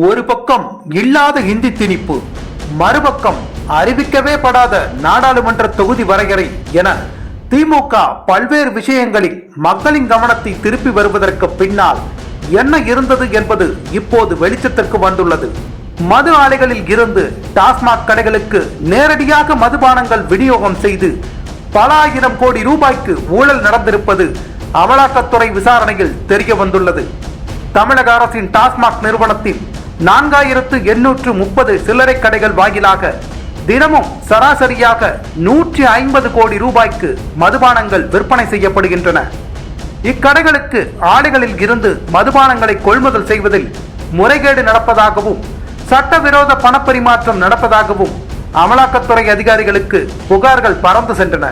ஒரு பக்கம் இல்லாத ஹிந்தி திணிப்பு மறுபக்கம் அறிவிக்கவே படாத நாடாளுமன்ற தொகுதி வரையறை என திமுக பல்வேறு விஷயங்களில் மக்களின் கவனத்தை திருப்பி வருவதற்கு பின்னால் என்ன இருந்தது என்பது இப்போது வெளிச்சத்திற்கு வந்துள்ளது. மது ஆலைகளில் இருந்து டாஸ்மாக் கடைகளுக்கு நேரடியாக மதுபானங்கள் விநியோகம் செய்து பல ஆயிரம் கோடி ரூபாய்க்கு ஊழல் நடந்திருப்பது அமலாக்கத்துறை விசாரணையில் தெரிய வந்துள்ளது. தமிழக அரசின் டாஸ்மாக் நிறுவனத்தின் நான்காயிரத்து எண்ணூற்று முப்பது சில்லறை கடைகள் வாயிலாக தினமும் சராசரியாக நூற்றி ஐம்பது கோடி ரூபாய்க்கு மதுபானங்கள் விற்பனை செய்யப்படுகின்றன. இக்கடைகளுக்கு ஆலைகளில் இருந்து மதுபானங்களை கொள்முதல் செய்வதில் முறைகேடு நடப்பதாகவும் சட்டவிரோத பணப்பரிமாற்றம் நடப்பதாகவும் அமலாக்கத்துறை அதிகாரிகளுக்கு புகார்கள் பறந்து சென்றன.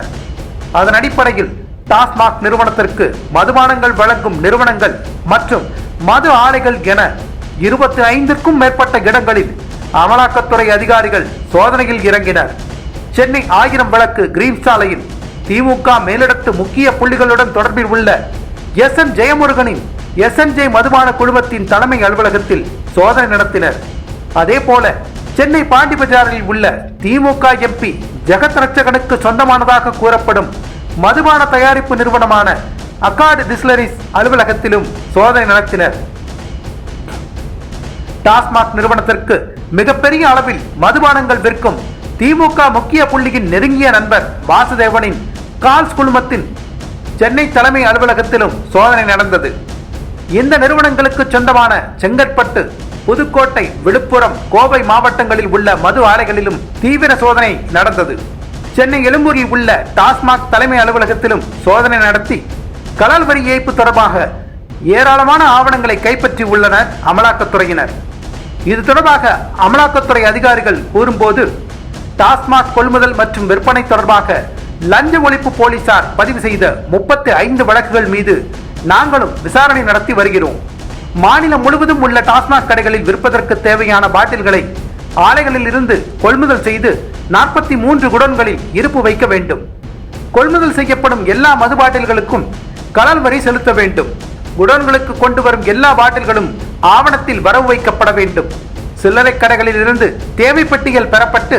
அதன் அடிப்படையில் டாஸ்மாக் நிறுவனத்திற்கு மதுபானங்கள் வழங்கும் நிறுவனங்கள் மற்றும் மது ஆலைகள் என இருபத்தி ஐந்திற்கும் மேற்பட்ட இடங்களில் அமலாக்கத்துறை அதிகாரிகள் சோதனையில் இறங்கினர். சென்னை ஆயிரம் விளக்கு கிரீன் சாலையில் திமுக மேலிடத்து முக்கிய புள்ளிகளுடன் தொடர்பில் உள்ள எஸ். என். ஜெயமுருகனின் எஸ். என். ஜே மதுபான குழுமத்தின் தலைமை அலுவலகத்தில் சோதனை நடத்தினர். அதே போல சென்னை பாண்டி பஜாரில் உள்ள திமுக எம்பி ஜெகத் ரட்சகனுக்கு சொந்தமானதாக கூறப்படும் மதுபான தயாரிப்பு நிறுவனமான அக்காடு டிஸ்லரிஸ் அலுவலகத்திலும் சோதனை நடத்தினர். டாஸ்மாக் நிறுவனத்திற்கு மிகப்பெரிய அளவில் மதுபானங்கள் விற்கும் திமுக முக்கிய புள்ளியின் நெருங்கிய நண்பர் வாசுதேவனின் கால்ஸ் குழுமத்தின் சென்னை தலைமை அலுவலகத்திலும் சோதனை நடந்தது. இந்த நிறுவனங்களுக்கு சொந்தமான செங்கற்பட்டு புதுக்கோட்டை விழுப்புரம் கோவை மாவட்டங்களில் உள்ள மது ஆலைகளிலும் தீவிர சோதனை நடந்தது. சென்னை எழும்பூரில் உள்ள டாஸ்மாக் தலைமை அலுவலகத்திலும் சோதனை நடத்தி கலால் வரி ஏய்ப்பு தொடர்பாக ஏராளமான ஆவணங்களை கைப்பற்றி உள்ளனர் அமலாக்கத்துறையினர். இது தொடர்பாக அமலாக்கத்துறை அதிகாரிகள் கூறும்போது டாஸ்மாக் கொள்முதல் மற்றும் விற்பனை தொடர்பாக லஞ்ச ஒழிப்பு போலீசார் பதிவு செய்த முப்பத்தி ஐந்து வழக்குகள் மீது நாங்களும் விசாரணை நடத்தி வருகிறோம். மாநிலம் முழுவதும் உள்ள டாஸ்மாக் கடைகளில் விற்பதற்கு தேவையான பாட்டில்களை ஆலைகளில் இருந்து கொள்முதல் செய்து நாற்பத்தி மூன்று குடோன்களில் இருப்பு வைக்க வேண்டும். கொள்முதல் செய்யப்படும் எல்லா மது பாட்டில்களுக்கும் கலல் வரி செலுத்த வேண்டும். குடோன்களுக்கு கொண்டு வரும் எல்லா பாட்டில்களும் ஆவணத்தில் வரவு வைக்கப்பட வேண்டும். சில்லறை கடைகளில் இருந்து தேவைப்பட்டியல் பெறப்பட்டு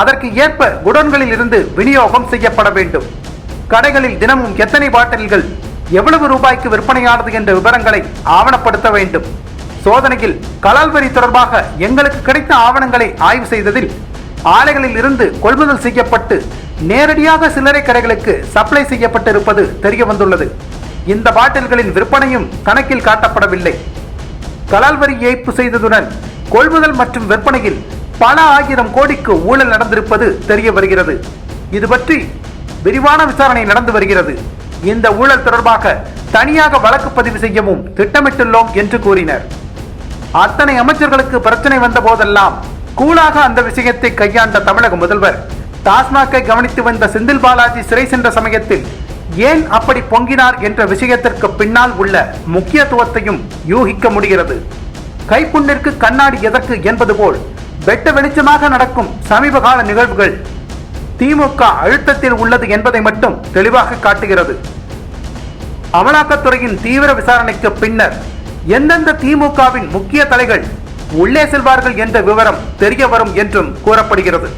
அதற்கு ஏற்ப குடோன்களில் இருந்து விநியோகம் செய்யப்பட வேண்டும். கடைகளில் தினமும் எத்தனை பாட்டில்கள் எவ்வளவு ரூபாய்க்கு விற்பனையானது என்ற விவரங்களை ஆவணப்படுத்த வேண்டும். சோதனையில் கலால் வரி தொடர்பாக எங்களுக்கு கிடைத்த ஆவணங்களை ஆய்வு செய்ததில் ஆலைகளில் இருந்து கொள்முதல் செய்யப்பட்டு நேரடியாக சில்லறை கடைகளுக்கு சப்ளை செய்யப்பட்டிருப்பது தெரிய வந்துள்ளது இந்த பாட்டில்களின் விற்பனையும் கணக்கில் காட்டப்படவில்லை. கலால் வரி ஏய்ப்பு செய்ததுடன் கொள்முதல் மற்றும் விற்பனையில் பல ஆயிரம் கோடிக்கு ஊழல் நடந்திருப்பது தெரிய வருகிறது. இது பற்றி விரிவான விசாரணை நடந்து வருகிறது. இந்த ஊழல் தொடர்பாக தனியாக வழக்கு பதிவு செய்யவும் திட்டமிட்டுள்ளோம் என்று கூறினர். அத்தனை அமைச்சர்களுக்கு பிரச்சனை வந்த போதெல்லாம் கூலாக அந்த விஷயத்தை கையாண்ட தமிழக முதல்வர் டாஸ்மாகை கவனித்து வந்த செந்தில் பாலாஜி சிறை சென்ற சமயத்தில் ஏன் அப்படி பொங்கினார் என்ற விஷயத்திற்கு பின்னால் உள்ள முக்கியத்துவத்தையும் யூகிக்க முடிகிறது. கைப்புண்ணிற்கு கண்ணாடி எதற்கு என்பது போல் வெட்ட வெளிச்சமாக நடக்கும் சமீபகால நிகழ்வுகள் திமுக அழுத்தத்தில் உள்ளது என்பதை மட்டும் தெளிவாக காட்டுகிறது. அமலாக்கத்துறையின் தீவிர விசாரணைக்கு பின்னர் எந்தெந்த திமுகவின் முக்கிய தலைகள் உள்ளே செல்வார்கள் என்ற விவரம் தெரிய வரும் என்றும் கூறப்படுகிறது.